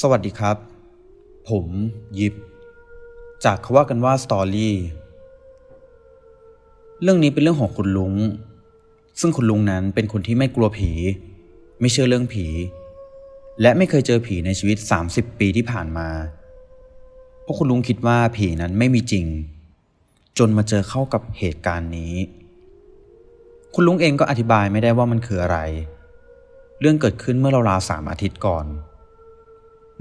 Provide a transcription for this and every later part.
สวัสดีครับ ผมยิบ จากคำว่ากันว่าสตอรี่เรื่องนี้เป็นเรื่องของคุณลุง ซึ่งคุณลุงนั้นเป็นคนที่ไม่กลัวผี ไม่เชื่อเรื่องผี และไม่เคยเจอผีในชีวิต 30 ปีที่ผ่านมา เพราะคุณลุงคิดว่าผีนั้นไม่มีจริง จนมาเจอเข้ากับเหตุการณ์นี้ คุณลุงเองก็อธิบายไม่ได้ว่ามันคืออะไร เรื่องเกิดขึ้นเมื่อราวๆสามอาทิตย์ก่อน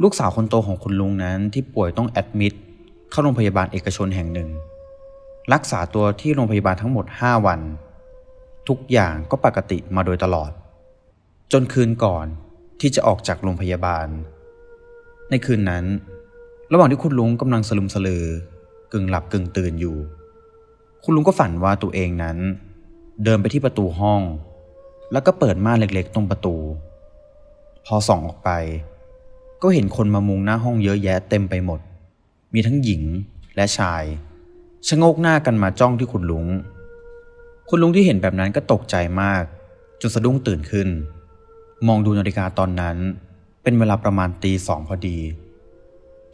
ลูกสาวคนโตของคุณลุงนั้นที่ป่วยต้องแอดมิดเข้าโรงพยาบาลเอกชนแห่งหนึ่ง รักษาตัวที่โรงพยาบาลทั้งหมด 5 วัน ทุกอย่างก็ปกติมาโดยตลอด จนคืนก่อนที่จะออกจากโรงพยาบาล ในคืนนั้น ระหว่างที่คุณลุงกำลังสลุมสลือกึ่งหลับกึ่งตื่นอยู่ คุณลุงก็ฝันว่าตัวเองนั้น เดินไปที่ประตูห้อง แล้วก็เปิดม่านเล็กๆ ตรงประตู พอส่องออกไป ก็เห็นคนมามุงหน้าห้องเยอะแยะเต็มไปหมด มีทั้งหญิงและชาย ชะโงกหน้ากันมาจ้องที่คุณลุง คุณลุงที่เห็นแบบนั้นก็ตกใจมาก จนสะดุ้งตื่นขึ้น มองดูนาฬิกาตอนนั้น เป็นเวลาประมาณตีสองพอดี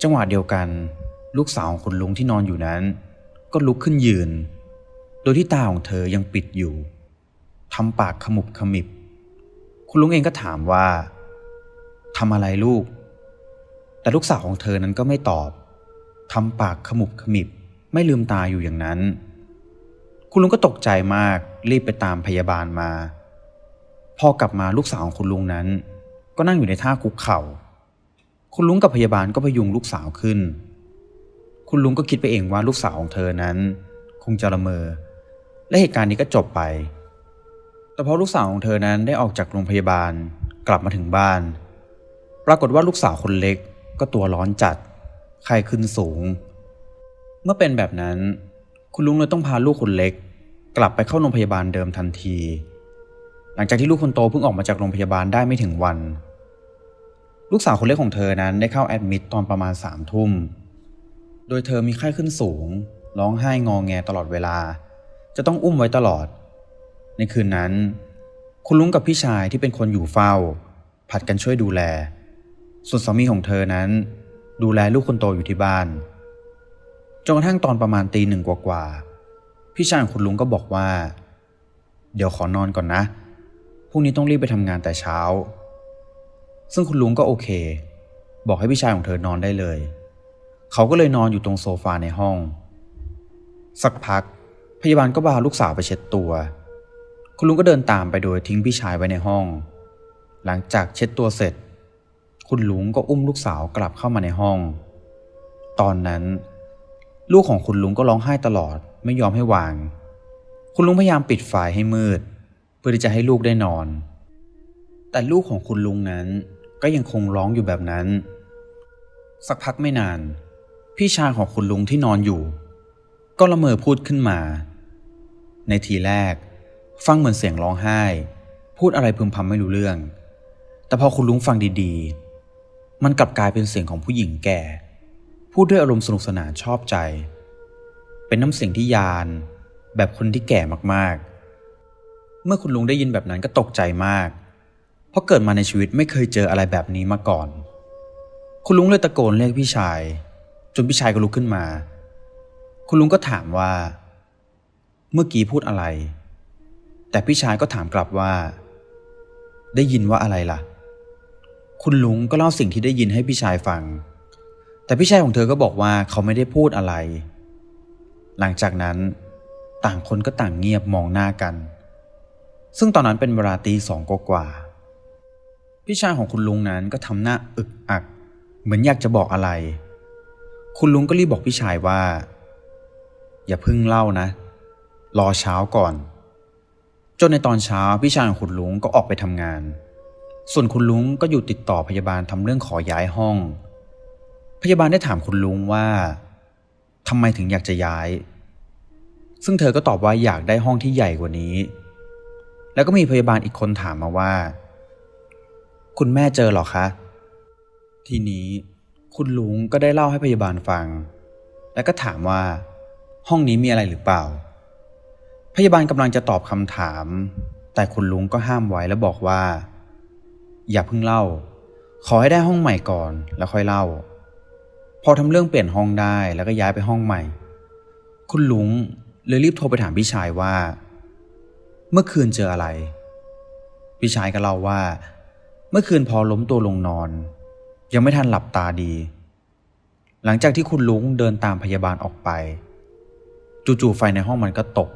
จังหวะเดียวกัน ลูกสาวของคุณลุงที่นอนอยู่นั้น ก็ลุกขึ้นยืน โดยที่ตาของเธอยังปิดอยู่ทำปากขมุบขมิบ คุณลุงเองก็ถามว่าทำอะไรลูก แต่ลูกสาวของเธอนั้นก็ไม่ตอบทำปากขมุบขมิบ ไม่ลืมตาอยู่อย่างนั้น คุณลุงก็ตกใจมากรีบไปตามพยาบาลมา พอกลับมาลูกสาวของคุณลุงนั้น ก็นั่งอยู่ในท่าคุกเข่า คุณลุงกับพยาบาลก็พยุงลูกสาวขึ้น คุณลุงก็คิดไปเองว่าลูกสาวของเธอนั้น คงจะละเมอ และเหตุการณ์นี้ก็จบไป แต่พอลูกสาวของเธอนั้นได้ออกจากโรงพยาบาลกลับมาถึงบ้าน ปรากฏว่าลูกสาวคนเล็ก ก็ตัวร้อนจัด ไข้ขึ้นสูง เมื่อเป็นแบบนั้น คุณลุงเลยต้องพาลูกคนเล็ก กลับไปเข้าโรงพยาบาลเดิมทันที หลังจากที่ลูกคนโตเพิ่งออกมาจากโรงพยาบาลได้ไม่ถึงวัน ลูกสาวคนเล็กของเธอนั้นได้เข้าแอดมิดตอนประมาณสามทุ่ม โดยเธอมีไข้ขึ้นสูง ร้องไห้งอแงตลอดเวลา จะต้องอุ้มไว้ตลอด ในคืนนั้น คุณลุงกับพี่ชายที่เป็นคนอยู่เฝ้า ผัดกันช่วยดูแล ส่วนสามีของเธอนั้น ดูแลลูกคนโตอยู่ที่บ้าน จนกระทั่งตอนประมาณตีหนึ่งกว่าๆ พี่ชายของคุณลุงก็บอกว่า เดี๋ยวขอนอนก่อนนะ พรุ่งนี้ต้องรีบไปทำงานแต่เช้า ซึ่งคุณลุงก็โอเค บอกให้พี่ชายของเธอนอนได้เลย เขาก็เลยนอนอยู่ตรงโซฟาในห้อง สักพัก พยาบาลก็พาลูกสาวไปเช็ดตัว คุณลุงก็เดินตามไปโดยทิ้งพี่ชายไว้ในห้อง หลังจากเช็ดตัวเสร็จ คุณลุงก็อุ้มลูกสาวกลับเข้ามาในห้อง ตอนนั้น ลูกของคุณลุงก็ร้องไห้ตลอดไม่ยอมให้วาง คุณลุงพยายามปิดไฟให้มืด เพื่อที่จะให้ลูกได้นอน แต่ลูกของคุณลุงนั้นก็ยังคงร้องอยู่แบบนั้น สักพักไม่นาน พี่ชายของคุณลุงที่นอนอยู่ ก็ละเมอพูดขึ้นมา ในทีแรก ฟังเหมือนเสียงร้องไห้ พูดอะไรพึมพำไม่รู้เรื่อง แต่พอคุณลุงฟังดีๆ มันกลับกลายเป็นเสียงของผู้หญิงแก่ พูดด้วยอารมณ์สนุกสนานชอบใจ เป็นน้ำเสียงที่ยาน แบบคนที่แก่มากๆ เมื่อคุณลุงได้ยินแบบนั้นก็ตกใจมาก เพราะเกิดมาในชีวิตไม่เคยเจออะไรแบบนี้มาก่อน คุณลุงเลยตะโกนเรียกพี่ชาย จนพี่ชายก็ลุกขึ้นมา คุณลุงก็ถามว่า เมื่อกี้พูดอะไร แต่พี่ชายก็ถามกลับว่า ได้ยินว่าอะไรล่ะ คุณลุงก็เล่าสิ่งที่ได้ยินให้พี่ชายฟัง แต่พี่ชายของเธอก็บอกว่าเขาไม่ได้พูดอะไร หลังจากนั้น ต่างคนก็ต่างเงียบมองหน้ากัน ซึ่งตอนนั้นเป็นเวลาตีสองกว่าพี่ชายของคุณลุงนั้นก็ทำหน้าอึกอัก เหมือนอยากจะบอกอะไร คุณลุงก็รีบบอกพี่ชายว่า อย่าพึ่งเล่านะ รอเช้าก่อน จนในตอนเช้าพี่ชายของคุณลุงก็ออกไปทำงาน ส่วนคุณลุงก็อยู่ติดต่อพยาบาลทำเรื่องขอย้ายห้อง พยาบาลได้ถามคุณลุงว่าทำไมถึงอยากจะย้าย ซึ่งเธอก็ตอบว่าอยากได้ห้องที่ใหญ่กว่านี้ แล้วก็มีพยาบาลอีกคนถามมาว่า คุณแม่เจอหรอคะ ทีนี้คุณลุงก็ได้เล่าให้พยาบาลฟัง แล้วก็ถามว่า ห้องนี้มีอะไรหรือเปล่า พยาบาลกำลังจะตอบคำถาม แต่คุณลุงก็ห้ามไว้แล้วบอกว่า อย่าเพิ่งเล่า ขอให้ได้ห้องใหม่ก่อนแล้วค่อยเล่า พอทำเรื่องเปลี่ยนห้องได้แล้วก็ย้ายไปห้องใหม่ คุณลุงเลยรีบโทรไปถามพี่ชายว่า เมื่อคืนเจออะไร พี่ชายก็เล่าว่า เมื่อคืนพอล้มตัวลงนอน ยังไม่ทันหลับตาดี หลังจากที่คุณลุงเดินตามพยาบาลออกไปจู่ๆไฟในห้องมันก็ตก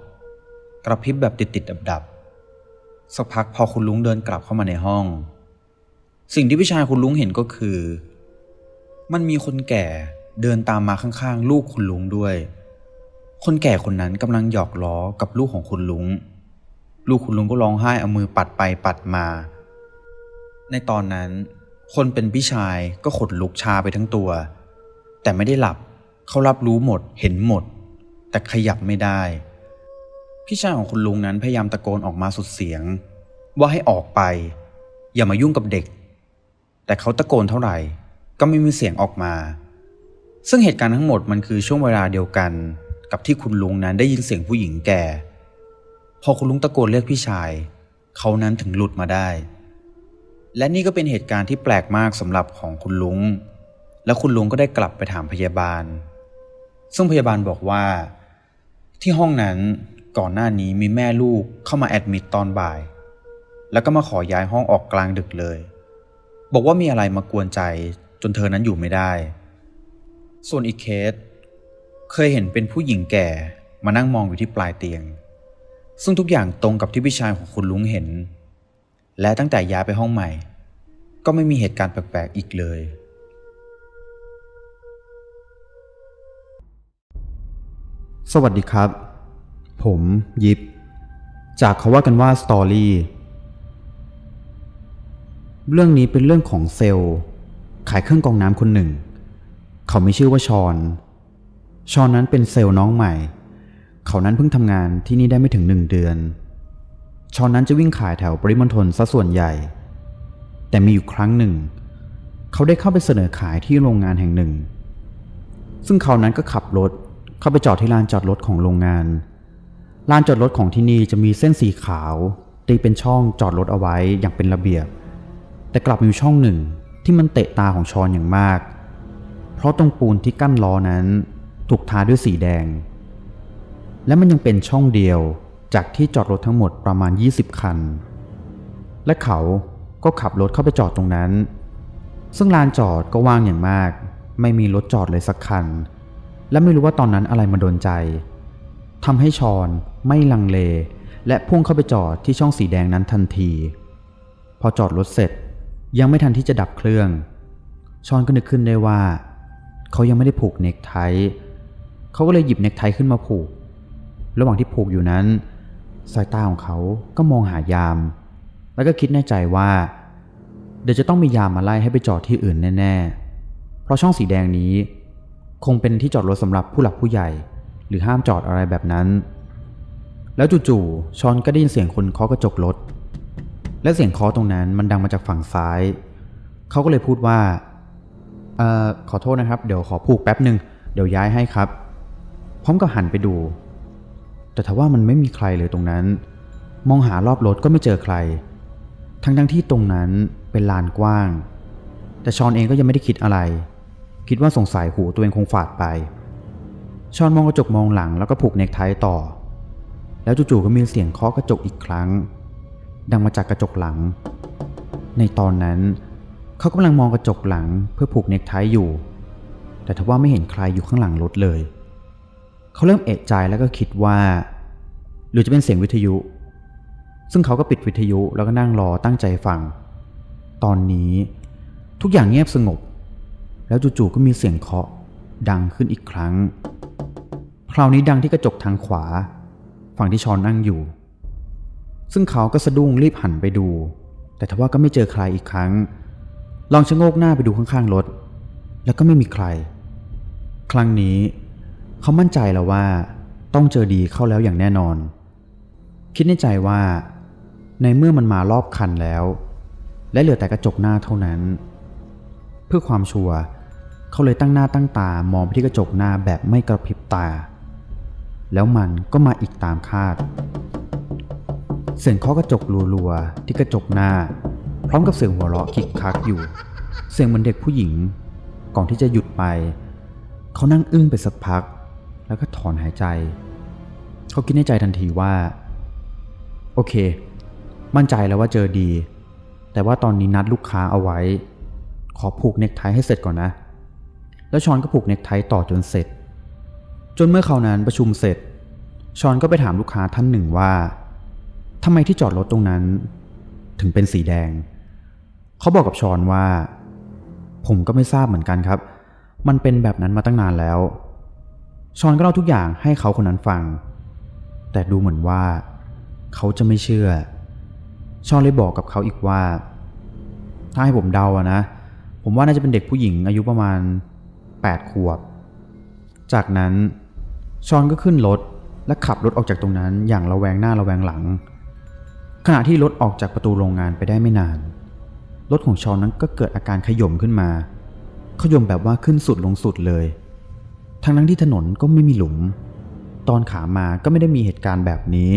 กระพริบแบบติดๆดับๆสักพักพอคุณลุงเดินกลับเข้ามาในห้อง สิ่งที่พี่ชายคุณลุงเห็นก็คือ มันมีคนแก่เดินตามมาข้างๆ ลูกคุณลุงด้วย คนแก่คนนั้นกำลังหยอกล้อกับลูกของคุณลุง ลูกคุณลุงก็ร้องไห้เอามือปัดไปปัดมา ในตอนนั้น คนเป็นพี่ชายก็ขนลุกชาไปทั้งตัว แต่ไม่ได้หลับเขารับรู้หมดเห็นหมด แต่ขยับไม่ได้ พี่ชายของคุณลุงนั้นพยายามตะโกนออกมาสุดเสียง ว่าให้ออกไป อย่ามายุ่งกับเด็ก แต่เขาตะโกนเท่าไหร่ ก็ไม่มีเสียงออกมา ซึ่งเหตุการณ์ทั้งหมดมันคือช่วงเวลาเดียวกัน กับที่คุณลุงนั้นได้ยินเสียงผู้หญิงแก่ พอคุณลุงตะโกนเรียกพี่ชาย เขานั้นถึงหลุดมาได้ และนี่ก็เป็นเหตุการณ์ที่แปลกมากสำหรับของคุณลุง และคุณลุงก็ได้กลับไปถามพยาบาล ซึ่งพยาบาลบอกว่า ที่ห้องนั้นก่อนหน้านี้มีแม่ลูกเข้ามาแอดมิดตอนบ่าย แล้วก็มาขอย้ายห้องออกกลางดึกเลย บอกว่ามีอะไรมากวนใจจนเธอนั้นอยู่ไม่ได้ ส่วนอีกเคส เคยเห็นเป็นผู้หญิงแก่มานั่งมองอยู่ที่ปลายเตียง ซึ่งทุกอย่างตรงกับที่พี่ชายของคุณลุงเห็น และตั้งแต่ย้ายไปห้องใหม่ ก็ไม่มีเหตุการณ์แปลกๆอีกเลย สวัสดีครับ ผมยิปจากเขาว่ากันว่าสตอรี่ เรื่องนี้เป็นเรื่องของเซลล์ ขายเครื่องกรองน้ำคนหนึ่ง เขาไมีชื่อว่าชอน ชอนนั้นเป็นเซลล์น้องใหม่ เขานั้นเพิ่งทำงานที่นี่ได้ไม่ถึงหนึ่งเดือน ชอนนั้นจะวิ่งขายแถวปริมณฑลซะส่วนใหญ่ แต่มีอยู่ครั้งหนึ่ง เขาได้เข้าไปเสนอขายที่โรงงานแห่งหนึ่ง ซึ่งเขานั้นก็ขับรถเข้าไปจอดที่ลานจอดรถของโรงงาน ลานจอดรถของที่นี่จะมีเส้นสีขาวตีเป็นช่องจอดรถเอาไว้อย่างเป็นระเบียบ แต่กลับมีช่องหนึ่งที่มันเตะตาของชอนอย่างมาก เพราะตรงปูนที่กั้นล้อนั้นถูกทาด้วยสีแดง และมันยังเป็นช่องเดียวจากที่จอดรถทั้งหมดประมาณ 20 คัน และเขาก็ขับรถเข้าไปจอดตรงนั้น ซึ่งลานจอดก็ว่างอย่างมาก ไม่มีรถจอดเลยสักคัน และไม่รู้ว่าตอนนั้นอะไรมาโดนใจทำให้ชอนไม่ลังเล และพุ่งเข้าไปจอดที่ช่องสีแดงนั้นทันที พอจอดรถเสร็จ ยังไม่ทันที่จะดับเครื่อง ชอนก็นึกขึ้นได้ว่า เขายังไม่ได้ผูกเนคไท เขาก็เลยหยิบเนคไทขึ้นมาผูก ระหว่างที่ผูกอยู่นั้น สายตาของเขาก็มองหายาม แล้วก็คิดในใจว่า เดี๋ยวจะต้องมียามมาไล่ให้ไปจอดที่อื่นแน่ ๆ เพราะช่องสีแดงนี้ คงเป็นที่จอดรถสำหรับผู้หลักผู้ใหญ่ หรือห้ามจอดอะไรแบบนั้น แล้วจู่ๆชอนก็ได้ยินเสียงคนเคาะกระจกรถ และเสียงเคาะตรงนั้นมันดังมาจากฝั่งซ้าย เขาก็เลยพูดว่าเอ่อขอโทษนะครับ เดี๋ยวขอผูกแป๊บหนึ่งเดี๋ยวย้ายให้ครับ พร้อมกับหันไปดู แต่ทว่ามันไม่มีใครเลยตรงนั้น มองหารอบรถก็ไม่เจอใคร ทั้งๆที่ตรงนั้นเป็นลานกว้าง แต่ชอนเองก็ยังไม่ได้คิดอะไร คิดว่าสงสัยหูตัวเองคงฝาดไปชอนมองกระจกมองหลังแล้วก็ผูกเนคไทต่อ แล้วจู่ๆก็มีเสียงเคาะกระจกอีกครั้ง ดังมาจากกระจกหลัง ในตอนนั้น เขากำลังมองกระจกหลังเพื่อผูกเนคไทอยู่ แต่ทว่าไม่เห็นใครอยู่ข้างหลังรถเลย เขาเริ่มเอะใจแล้วก็คิดว่า หรือจะเป็นเสียงวิทยุ ซึ่งเขาก็ปิดวิทยุแล้วก็นั่งรอตั้งใจฟัง ตอนนี้ทุกอย่างเงียบสงบ แล้วจู่ๆก็มีเสียงเคาะดังขึ้นอีกครั้ง คราวนี้ดังที่กระจกทางขวา ฝั่งที่ชอนนั่งอยู่ ซึ่งเขาก็สะดุ้งรีบหันไปดู แต่ทว่าก็ไม่เจอใครอีกครั้ง ลองชะโงกหน้าไปดูข้างๆรถ แล้วก็ไม่มีใคร ครั้งนี้ เขามั่นใจแล้วว่า ต้องเจอดีเข้าแล้วอย่างแน่นอน คิดในใจว่า ในเมื่อมันมารอบคันแล้ว และเหลือแต่กระจกหน้าเท่านั้น เพื่อความชัวร์เขาเลยตั้งหน้าตั้งตามองไปที่กระจกหน้าแบบไม่กระพริบตา แล้วมันก็มาอีกตามคาด เสียงเคาะกระจกรัวๆที่กระจกหน้า พร้อมกับเสียงหัวเราะคิกคักอยู่ เสียงเหมือนเด็กผู้หญิง ก่อนที่จะหยุดไป เขานั่งอึ้งไปสักพัก แล้วก็ถอนหายใจ เขาคิดในใจทันทีว่า โอเค มั่นใจแล้วว่าเจอดี แต่ว่าตอนนี้นัดลูกค้าเอาไว้ ขอผูกเน็กไทให้เสร็จก่อนนะ แล้วชอนก็ผูกเน็กไทต่อจนเสร็จ จนเมื่อเขานั้นประชุมเสร็จ ชอนก็ไปถามลูกค้าท่านหนึ่งว่า ทำไมที่จอดรถตรงนั้น ถึงเป็นสีแดง เขาบอกกับชอนว่า ผมก็ไม่ทราบเหมือนกันครับ มันเป็นแบบนั้นมาตั้งนานแล้ว ชอนก็เล่าทุกอย่างให้เขาคนนั้นฟัง แต่ดูเหมือนว่า เขาจะไม่เชื่อ ชอนเลยบอกกับเขาอีกว่า ถ้าให้ผมเดาอะนะ ผมว่าน่าจะเป็นเด็กผู้หญิงอายุประมาณ 8 ขวบ จากนั้นชอนก็ขึ้นรถและขับรถออกจากตรงนั้นอย่างระแวงหน้าระแวงหลัง ขณะที่รถออกจากประตูโรงงานไปได้ไม่นาน รถของชอนนั้นก็เกิดอาการขย่มขึ้นมา ขย่มแบบว่าขึ้นสุดลงสุดเลย ทั้งนั้นที่ถนนก็ไม่มีหลุม ตอนขามาก็ไม่ได้มีเหตุการณ์แบบนี้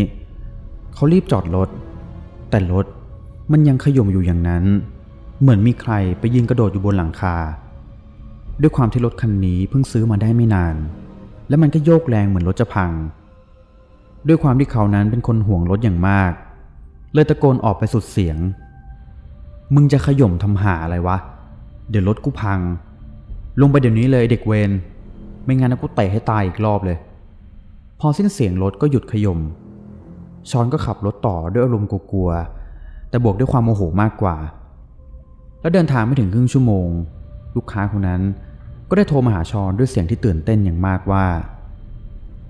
เขารีบจอดรถ แต่รถมันยังขย่มอยู่อย่างนั้น เหมือนมีใครไปยิงกระโดดอยู่บนหลังคา ด้วยความที่รถคันนี้เพิ่งซื้อมาได้ไม่นาน และมันก็โยกแรงเหมือนรถจะพัง ด้วยความที่เขานั้นเป็นคนห่วงรถอย่างมาก เลยตะโกนออกไปสุดเสียง มึงจะขย่มทำหาอะไรวะ เดี๋ยวรถกูพัง ลงไปเดี๋ยวนี้เลยเด็กเวรไม่งั้นนะกูเตะให้ตายอีกรอบเลย พอสิ้นเสียงรถก็หยุดขย่มชอนก็ขับรถต่อด้วยอารมณ์กลัวๆแต่บวกด้วยความโมโหมากกว่า แล้วเดินทางไม่ถึงครึ่งชั่วโมง ลูกค้าคนนั้นก็ได้โทรมาหาชอนด้วยเสียงที่ตื่นเต้นอย่างมากว่า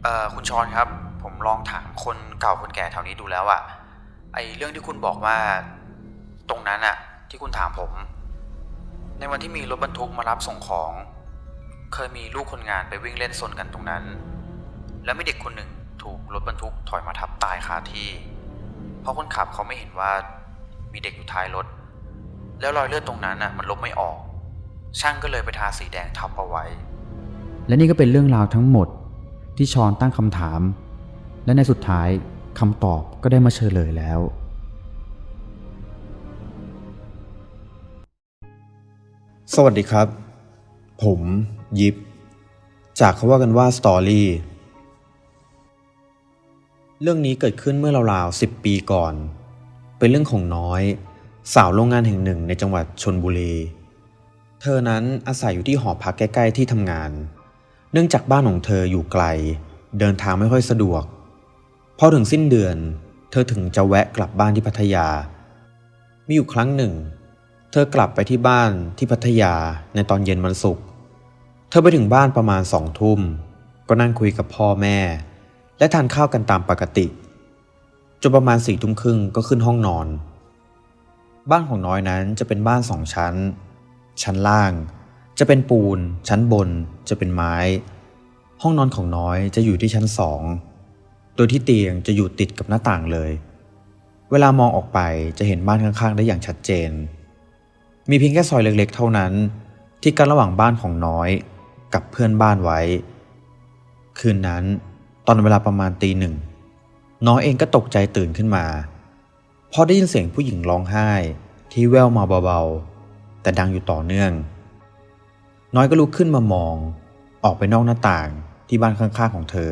เอ่อคุณชอนครับ ผมลองถามคนเก่าคนแก่แถวนี้ดูแล้วอะ ไอเรื่องที่คุณบอกว่า ตรงนั้นอะที่คุณถามผม ในวันที่มีรถบรรทุกมารับส่งของ เคยมีลูกคนงานไปวิ่งเล่นซนกันตรงนั้น แล้วมีเด็กคนหนึ่งถูกรถบรรทุกถอยมาทับตายคาที่ เพราะคนขับเขาไม่เห็นว่ามีเด็กอยู่ท้ายรถ แล้วรอยเลือดตรงนั้นน่ะ มันลบไม่ออก ช่างก็เลยไปทาสีแดงทับเอาไว้ และนี่ก็เป็นเรื่องราวทั้งหมดที่ชอนตั้งคำถาม และในสุดท้าย คำตอบก็ได้มาเฉลยแล้ว สวัสดีครับ ผมยิปจากเขาว่ากันว่าสตอรี่เรื่องนี้เกิดขึ้นเมื่อราวๆ10 ปีก่อน เป็นเรื่องของน้อย สาวโรงงานแห่งหนึ่งในจังหวัดชนบุรี เธอนั้นอาศัยอยู่ที่หอพักใกล้ ๆ ที่ทำงาน เนื่องจากบ้านของเธออยู่ไกล เดินทางไม่ค่อยสะดวก พอถึงสิ้นเดือน เธอถึงจะแวะกลับบ้านที่พัทยา มีอยู่ครั้งหนึ่ง เธอกลับไปที่บ้านที่พัทยาในตอนเย็นวันศุกร์ เธอไปถึงบ้านประมาณสองทุ่ม ก็นั่งคุยกับพ่อแม่ และทานข้าวกันตามปกติจนประมาณสี่ทุ่มครึ่งก็ขึ้นห้องนอน บ้านของน้อยนั้นจะเป็นบ้านสองชั้น ชั้นล่าง จะเป็นปูน ชั้นบน จะเป็นไม้ ห้องนอนของน้อยจะอยู่ที่ชั้นสอง โดยที่เตียงจะอยู่ติดกับหน้าต่างเลย เวลามองออกไปจะเห็นบ้านข้างๆ ได้อย่างชัดเจน มีเพียงแค่ซอยเล็กๆ เท่านั้น ที่กั้นระหว่างบ้านของน้อยกับเพื่อนบ้านไว้ คืนนั้นตอนเวลาประมาณตีหนึ่ง น้อยเองก็ตกใจตื่นขึ้นมา พอได้ยินเสียงผู้หญิงร้องไห้ที่แว่วมาเบาๆ แต่ดังอยู่ต่อเนื่อง น้อยก็ลุกขึ้นมามอง ออกไปนอกหน้าต่างที่บ้านข้างๆของเธอ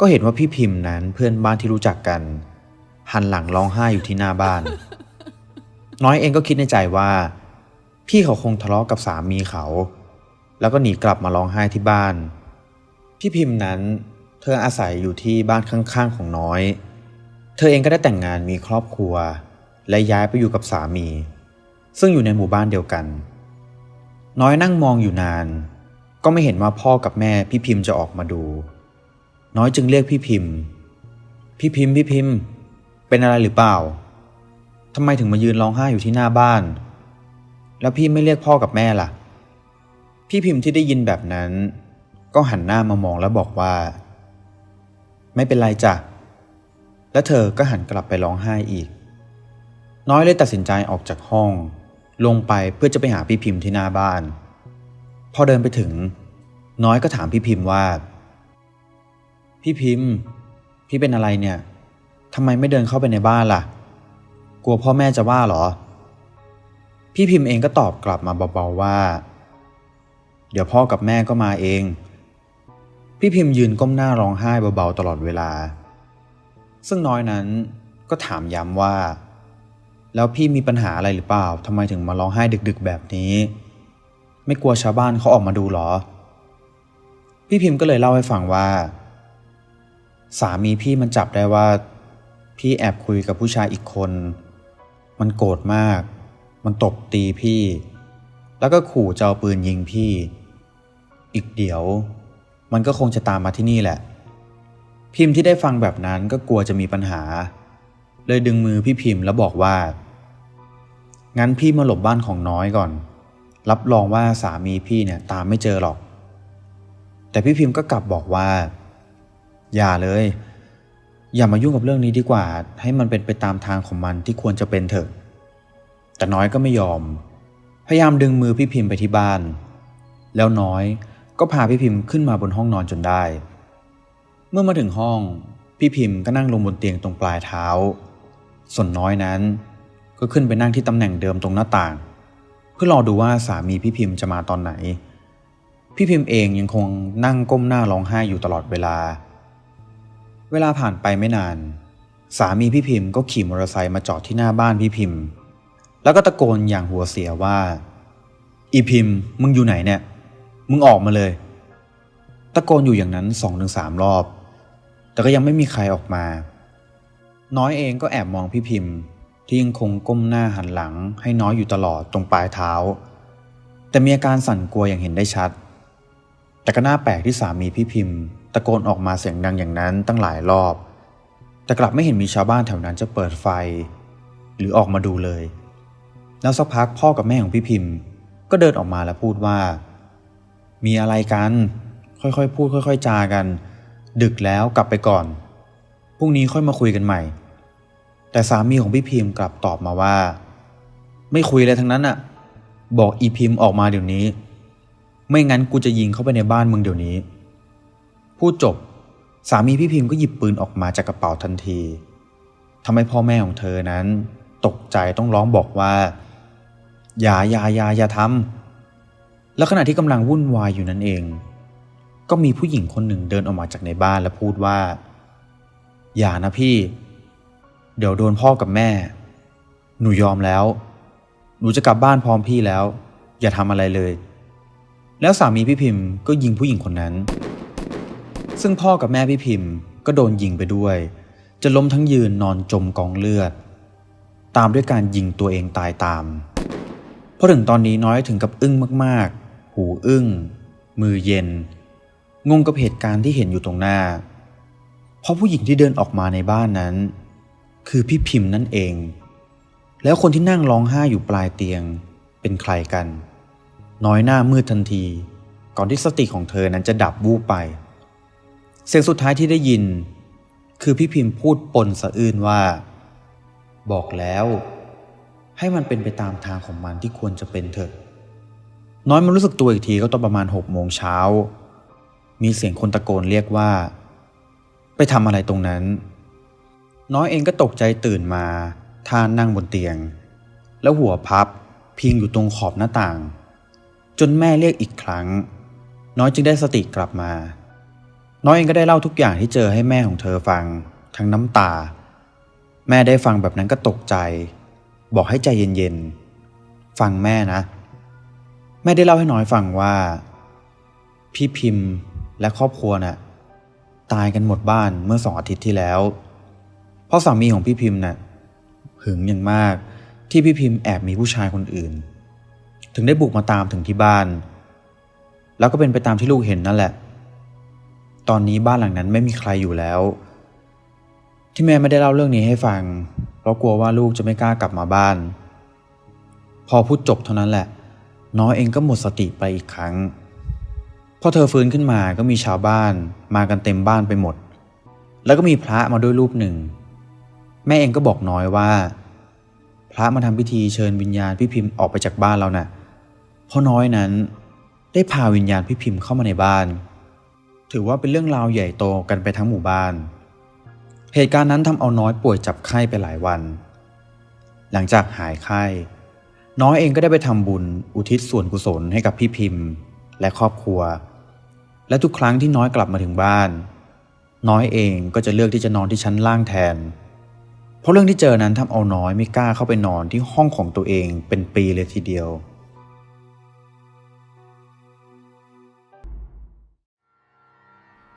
ก็เห็นว่าพี่พิมพ์นั้นเพื่อนบ้านที่รู้จักกัน หันหลังร้องไห้อยู่ที่หน้าบ้าน น้อยเองก็คิดในใจว่า พี่เขาคงทะเลาะกับสามีเขา แล้วก็หนีกลับมาร้องไห้ที่บ้าน พี่พิมพ์นั้นเธออาศัยอยู่ที่บ้านข้างๆของน้อย เธอเองก็ได้แต่งงานมีครอบครัว และย้ายไปอยู่กับสามี ซึ่งอยู่ในหมู่บ้านเดียวกัน น้อยนั่งมองอยู่นาน ก็ไม่เห็นว่าพ่อกับแม่พี่พิมพ์จะออกมาดู น้อยจึงเรียกพี่พิมพ์ พี่พิมพ์พี่พิมพ์ เป็นอะไรหรือเปล่าทำไมถึงมายืนร้องไห้อยู่ที่หน้าบ้าน แล้วพี่ไม่เรียกพ่อกับแม่ล่ะ พี่พิมพ์ที่ได้ยินแบบนั้น ก็หันหน้ามามองแล้วบอกว่า ไม่เป็นไรจ้ะ แล้วเธอก็หันกลับไปร้องไห้อีก น้อยเลยตัดสินใจออกจากห้อง ลงไปเพื่อจะไปหาพี่พิมพ์ที่หน้าบ้าน พอเดินไปถึง น้อยก็ถามพี่พิมพ์ว่า พี่พิมพ์ พี่เป็นอะไรเนี่ยทำไมไม่เดินเข้าไปในบ้านล่ะ กลัวพ่อแม่จะว่าเหรอ พี่พิมพ์เองก็ตอบกลับมาเบาๆว่า เดี๋ยวพ่อกับแม่ก็มาเอง พี่พิมพ์ยืนก้มหน้าร้องไห้เบาๆตลอดเวลา ซึ่งน้อยนั้นก็ถามย้ำว่า แล้วพี่มีปัญหาอะไรหรือเปล่าทำไมถึงมาร้องไห้ดึกๆแบบนี้ ไม่กลัวชาวบ้านเขาออกมาดูหรอ พี่พิมพ์ก็เลยเล่าให้ฟังว่า สามีพี่มันจับได้ว่า พี่แอบคุยกับผู้ชายอีกคน มันโกรธมาก มันตบตีพี่ แล้วก็ขู่จะเอาปืนยิงพี่ อีกเดี๋ยว มันก็คงจะตามมาที่นี่แหละ พิมพ์ที่ได้ฟังแบบนั้นก็กลัวจะมีปัญหา เลยดึงมือพี่พิมพ์แล้วบอกว่า งั้นพี่มาหลบบ้านของน้อยก่อน รับรองว่าสามีพี่เนี่ยตามไม่เจอหรอก แต่พี่พิมพ์ก็กลับบอกว่า อย่าเลย อย่ามายุ่งกับเรื่องนี้ดีกว่า ให้มันเป็นไปตามทางของมันที่ควรจะเป็นเถอะ แต่น้อยก็ไม่ยอม พยายามดึงมือพี่พิมพ์ไปที่บ้าน แล้วน้อยก็พาพี่พิมพ์ขึ้นมาบนห้องนอนจนได้ เมื่อมาถึงห้อง พี่พิมพ์ก็นั่งลงบนเตียงตรงปลายเท้า ส่วนน้อยนั้น ก็ขึ้นไปนั่งที่ตำแหน่งเดิมตรงหน้าต่าง เพื่อรอดูว่าสามีพี่พิมพ์จะมาตอนไหน พี่พิมพ์เองยังคงนั่งก้มหน้าร้องไห้อยู่ตลอดเวลา เวลาผ่านไปไม่นาน สามีพี่พิมพ์ก็ขี่มอเตอร์ไซค์มาจอดที่หน้าบ้านพี่พิมพ์ แล้วก็ตะโกนอย่างหัวเสียว่า อีพิมพ์ มึงอยู่ไหนเนี่ย มึงออกมาเลย ตะโกนอยู่อย่างนั้นสองถึงสามรอบ แต่ก็ยังไม่มีใครออกมา น้อยเองก็แอบมองพี่พิมพ์ ที่ยังคงก้มหน้าหันหลัง ให้น้อยอยู่ตลอดตรงปลายเท้า แต่มีอาการสั่นกลัวอย่างเห็นได้ชัด แต่ก็น่าแปลกที่สามีพี่พิมพ์ ตะโกนออกมาเสียงดังอย่างนั้นตั้งหลายรอบ แต่กลับไม่เห็นมีชาวบ้านแถวนั้นจะเปิดไฟ หรือออกมาดูเลย แล้วสักพักพ่อกับแม่ของพี่พิมพ์ ก็เดินออกมาแล้วพูดว่า มีอะไรกัน ค่อยๆพูด ค่อย ๆ จากัน ดึกแล้วกลับไปก่อนพรุ่งนี้ค่อยมาคุยกันใหม่ แต่สามีของพี่พิมพ์กลับตอบมาว่า ไม่คุยอะไรทั้งนั้นอะบอกอีพิมพ์ออกมาเดี๋ยวนี้ ไม่งั้นกูจะยิงเข้าไปในบ้านมึงเดี๋ยวนี้ พูดจบ สามีพี่พิมพ์ก็หยิบปืนออกมาจากกระเป๋าทันทีทำให้พ่อแม่ของเธอนั้น ตกใจต้องร้องบอกว่า อย่าอย่าอย่าอย่าทำแล้วขณะที่กำลังวุ่นวายอยู่นั่นเอง ก็มีผู้หญิงคนหนึ่งเดินออกมาจากในบ้านและพูดว่า อย่านะพี่ เดี๋ยวโดนพ่อกับแม่ หนูยอมแล้ว หนูจะกลับบ้านพร้อมพี่แล้ว อย่าทำอะไรเลย แล้วสามีพี่พิมพ์ก็ยิงผู้หญิงคนนั้น ซึ่งพ่อกับแม่พี่พิมพ์ก็โดนยิงไปด้วย จะล้มทั้งยืนนอนจมกองเลือด ตามด้วยการยิงตัวเองตายตามพอถึงตอนนี้น้อยถึงกับอึ้งมากๆ หูอึ้ง มือเย็น งงกับเหตุการณ์ที่เห็นอยู่ตรงหน้า เพราะผู้หญิงที่เดินออกมาในบ้านนั้น คือพี่พิมพ์นั่นเอง แล้วคนที่นั่งร้องไห้อยู่ปลายเตียง เป็นใครกัน น้อยหน้ามืดทันที ก่อนที่สติของเธอนั้นจะดับวูบไป เสียงสุดท้ายที่ได้ยิน คือพี่พิมพ์พูดปนสะอื้นว่า บอกแล้ว ให้มันเป็นไปตามทางของมันที่ควรจะเป็นเถอะ น้อยมันรู้สึกตัวอีกทีก็ตอนประมาณหกโมงเช้า มีเสียงคนตะโกนเรียกว่า ไปทำอะไรตรงนั้น น้อยเองก็ตกใจตื่นมาท่านั่งบนเตียง แล้วหัวพับพิงอยู่ตรงขอบหน้าต่าง จนแม่เรียกอีกครั้ง น้อยจึงได้สติกลับมา น้อยเองก็ได้เล่าทุกอย่างที่เจอให้แม่ของเธอฟัง ทั้งน้ำตา แม่ได้ฟังแบบนั้นก็ตกใจ บอกให้ใจเย็นๆ ฟังแม่นะ แม่ได้เล่าให้น้อยฟังว่า พี่พิมพ์และครอบครัวน่ะตายกันหมดบ้านเมื่อสองอาทิตย์ที่แล้ว เพราะสามีของพี่พิมพ์น่ะหึงอย่างมากที่พี่พิมพ์แอบมีผู้ชายคนอื่น ถึงได้บุกมาตามถึงที่บ้าน แล้วก็เป็นไปตามที่ลูกเห็นนั่นแหละ ตอนนี้บ้านหลังนั้นไม่มีใครอยู่แล้ว ที่แม่ไม่ได้เล่าเรื่องนี้ให้ฟัง เพราะกลัวว่าลูกจะไม่กล้ากลับมาบ้าน พอพูดจบเท่านั้นแหละ น้อยเองก็หมดสติไปอีกครั้ง พอเธอฟื้นขึ้นมาก็มีชาวบ้านมากันเต็มบ้านไปหมด แล้วก็มีพระมาด้วยรูปหนึ่ง แม่เองก็บอกน้อยว่า พระมาทำพิธีเชิญวิญญาณพี่พิมพ์ออกไปจากบ้านเรานะ่ะพราะน้อยนั้นได้พาวิญญาณพี่พิมพ์เข้ามาในบ้าน ถือว่าเป็นเรื่องราวใหญ่โตกันไปทั้งหมู่บ้าน เหตุการณ์นั้นทำเอาน้อยป่วยจับไข้ไปหลายวัน หลังจากหายไข้ น้อยเองก็ได้ไปทำบุญอุทิศส่วนกุศลให้กับพี่พิมพ์ และครอบครัว และทุกครั้งที่น้อยกลับมาถึงบ้าน น้อยเองก็จะเลือกที่จะนอนที่ชั้นล่างแทน เพราะเรื่องที่เจอนั้นทำเอาน้อยไม่กล้าเข้าไปนอนที่ห้องของตัวเองเป็นปีเลยทีเดียว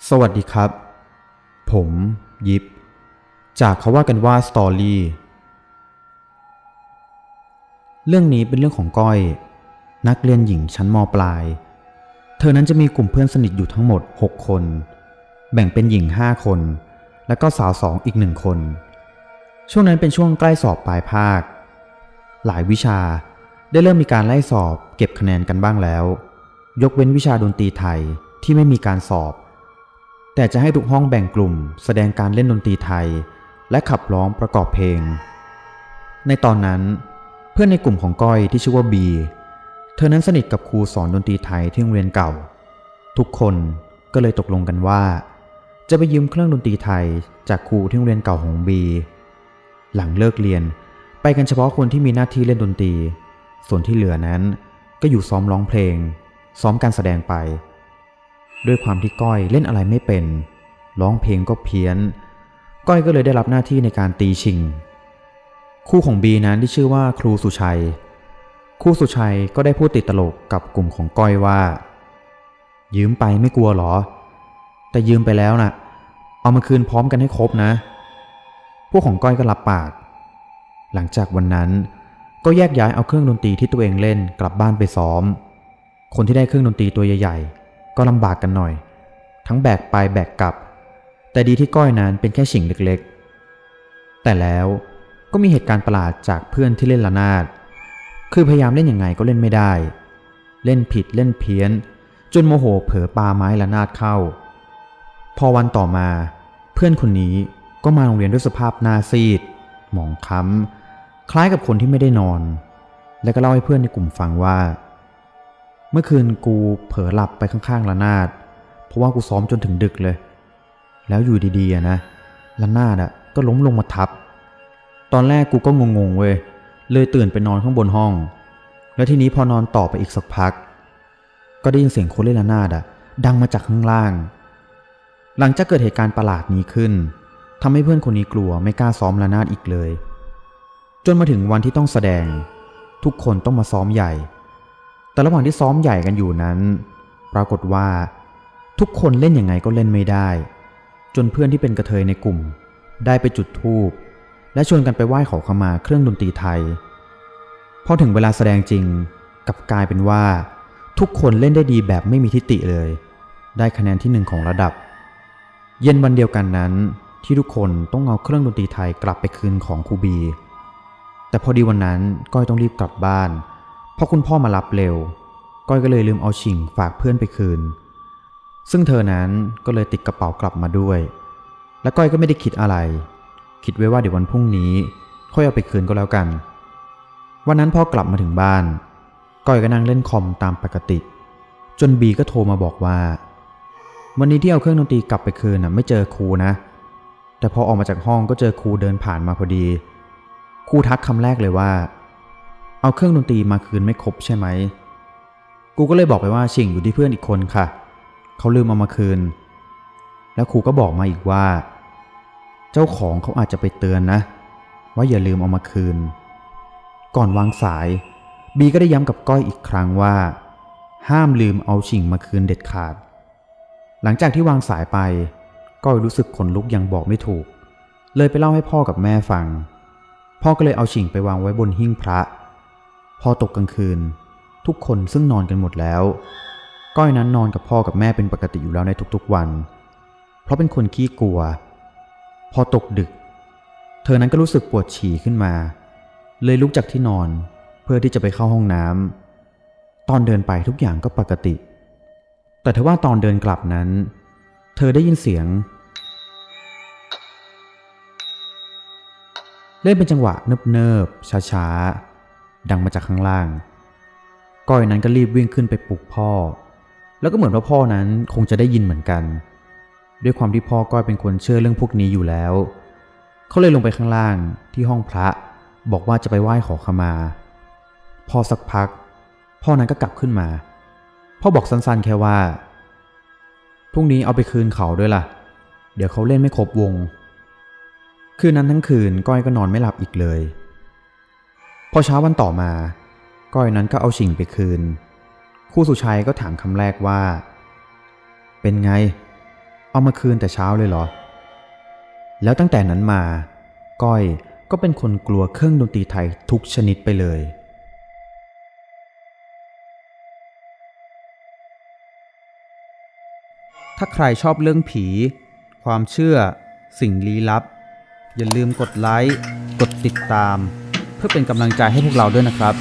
สวัสดีครับ ผม ยิปจากเขาว่ากันว่าสตอรี่เรื่องนี้เป็นเรื่องของก้อย นักเรียนหญิงชั้นมปลาย เธอนั้นจะมีกลุ่มเพื่อนสนิทอยู่ทั้งหมด 6 คน แบ่งเป็นหญิง 5 คน และก็สาวสองอีกหนึ่งคน ช่วงนั้นเป็นช่วงใกล้สอบปลายภาค หลายวิชาได้เริ่มมีการไล่สอบเก็บคะแนนกันบ้างแล้ว ยกเว้นวิชาดนตรีไทยที่ไม่มีการสอบ แต่จะให้ทุกห้องแบ่งกลุ่ม แสดงการเล่นดนตรีไทย และขับร้องประกอบเพลง ในตอนนั้น เพื่อนในกลุ่มของก้อยที่ชื่อว่าบี เธอนั้นสนิทกับครูสอนดนตรีไทยที่โรงเรียนเก่า ทุกคนก็เลยตกลงกันว่า จะไปยืมเครื่องดนตรีไทยจากครูที่โรงเรียนเก่าของบี หลังเลิกเรียนไปกันเฉพาะคนที่มีหน้าที่เล่นดนตรี ส่วนที่เหลือนั้นก็อยู่ซ้อมร้องเพลง ซ้อมการแสดงไป ด้วยความที่ก้อยเล่นอะไรไม่เป็น ร้องเพลงก็เพี้ยน ก้อยก็เลยได้รับหน้าที่ในการตีชิง คู่ของบีนั้นที่ชื่อว่าครูสุชัยครูสุชัยก็ได้พูดติดตลกกับกลุ่มของก้อยว่า ยืมไปไม่กลัวหรอ แต่ยืมไปแล้วน่ะ เอามาคืนพร้อมกันให้ครบนะ พวกของก้อยก็รับปาก หลังจากวันนั้นก็แยกย้ายเอาเครื่องดนตรีที่ตัวเองเล่นกลับบ้านไปซ้อม คนที่ได้เครื่องดนตรีตัวใหญ่ๆ ก็ลำบากกันหน่อย ทั้งแบกไปแบกกลับ แต่ดีที่ก้อยนั้นเป็นแค่ฉิงเล็กๆ แต่แล้วก็มีเหตุการณ์ประหลาดจากเพื่อนที่เล่นระนาด คือพยายามเล่นยังไงก็เล่นไม่ได้ เล่นผิดเล่นเพี้ยน จนโมโหเผลอปาไม้ระนาดเข้า พอวันต่อมา เพื่อนคนนี้ก็มาโรงเรียนด้วยสภาพหน้าซีด หมองคล้ำคล้ายกับคนที่ไม่ได้นอน และก็เล่าให้เพื่อนในกลุ่มฟังว่า เมื่อคืนกูเผลอหลับไปข้างๆระนาด เพราะว่ากูซ้อมจนถึงดึกเลย แล้วอยู่ดีๆอะนะระนาดอะก็ล้มลงมาทับ ตอนแรกกูก็งงๆเว้ย เลยตื่นไปนอนข้างบนห้อง แล้วทีนี้พอนอนต่อไปอีกสักพัก ก็ได้ยินเสียงคนเล่นระนาดอะดังมาจากข้างล่าง หลังจากเกิดเหตุการณ์ประหลาดนี้ขึ้นทำให้เพื่อนคนนี้กลัวไม่กล้าซ้อมระนาดอีกเลย จนมาถึงวันที่ต้องแสดง ทุกคนต้องมาซ้อมใหญ่ แต่ระหว่างที่ซ้อมใหญ่กันอยู่นั้น ปรากฏว่า ทุกคนเล่นยังไงก็เล่นไม่ได้ จนเพื่อนที่เป็นกระเทยในกลุ่ม ได้ไปจุดธูปและชวนกันไปไหว้ขอขมาเครื่องดนตรีไทย พอถึงเวลาแสดงจริงกับกลายเป็นว่า ทุกคนเล่นได้ดีแบบไม่มีทิฏฐิเลย ได้คะแนนที่หนึ่งของระดับ เย็นวันเดียวกันนั้น ที่ทุกคนต้องเอาเครื่องดนตรีไทยกลับไปคืนของครูบี แต่พอดีวันนั้นก้อยต้องรีบกลับบ้านเพราะคุณพ่อมารับเร็ว ก้อยก็เลยลืมเอาชิงฝากเพื่อนไปคืน ซึ่งเธอนั้นก็เลยติดกระเป๋ากลับมาด้วย และก้อยก็ไม่ได้คิดอะไร คิดไว้ว่าเดี๋ยววันพรุ่งนี้ค่อยเอาไปคืนก็แล้วกัน วันนั้นพ่อกลับมาถึงบ้าน ก้อยก็นั่งเล่นคอมตามปกติ จนบีก็โทรมาบอกว่า วันนี้ที่เอาเครื่องดนตรีกลับไปคืนน่ะไม่เจอครูนะ แต่พอออกมาจากห้องก็เจอครูเดินผ่านมาพอดี ครูทักคำแรกเลยว่า เอาเครื่องดนตรีมาคืนไม่ครบใช่ไหม กูก็เลยบอกไปว่าชิงอยู่ที่เพื่อนอีกคนค่ะ เขาลืมเอามาคืน แล้วครูก็บอกมาอีกว่า เจ้าของเขาอาจจะไปเตือนนะ ว่าอย่าลืมเอามาคืน ก่อนวางสาย บีก็ได้ย้ำกับก้อยอีกครั้งว่า ห้ามลืมเอาชิงมาคืนเด็ดขาด หลังจากที่วางสายไป ก้อยรู้สึกขนลุกยังบอกไม่ถูก เลยไปเล่าให้พ่อกับแม่ฟัง พ่อก็เลยเอาชิงไปวางไว้บนหิ้งพระ พอตกกลางคืน ทุกคนซึ่งนอนกันหมดแล้ว ก้อยนั้นนอนกับพ่อกับแม่เป็นปกติอยู่แล้วในทุกๆวัน เพราะเป็นคนขี้กลัว พอตกดึก เธอนั้นก็รู้สึกปวดฉี่ขึ้นมา เลยลุกจากที่นอนเพื่อที่จะไปเข้าห้องน้ำตอนเดินไปทุกอย่างก็ปกติ แต่เธอว่าตอนเดินกลับนั้น เธอได้ยินเสียง เล่นเป็นจังหวะเนิบๆช้าๆ ดังมาจากข้างล่าง ก้อยนั้นก็รีบวิ่งขึ้นไปปลุกพ่อ แล้วก็เหมือนว่าพ่อนั้นคงจะได้ยินเหมือนกัน ด้วยความที่พ่อก้อยเป็นคนเชื่อเรื่องพวกนี้อยู่แล้ว เขาเลยลงไปข้างล่างที่ห้องพระ บอกว่าจะไปไหว้ขอขมา พอสักพัก พ่อนั้นก็กลับขึ้นมา พ่อบอกสั้นๆแค่ว่าพรุ่งนี้เอาไปคืนเขาด้วยล่ะ เดี๋ยวเขาเล่นไม่ครบวง คืนนั้นทั้งคืนก้อยก็นอนไม่หลับอีกเลย พอเช้าวันต่อมา ก้อยนั้นก็เอาชิงไปคืน คู่สุชัยก็ถามคำแรกว่า เป็นไง เอามาคืนแต่เช้าเลยเหรอ แล้วตั้งแต่นั้นมา ก้อยก็เป็นคนกลัวเครื่องดนตรีไทยทุกชนิดไปเลยถ้าใครชอบเรื่องผี ความเชื่อ สิ่งลี้ลับ อย่าลืมกดไลค์ กดติดตาม เพื่อเป็นกำลังใจให้พวกเราด้วยนะครับ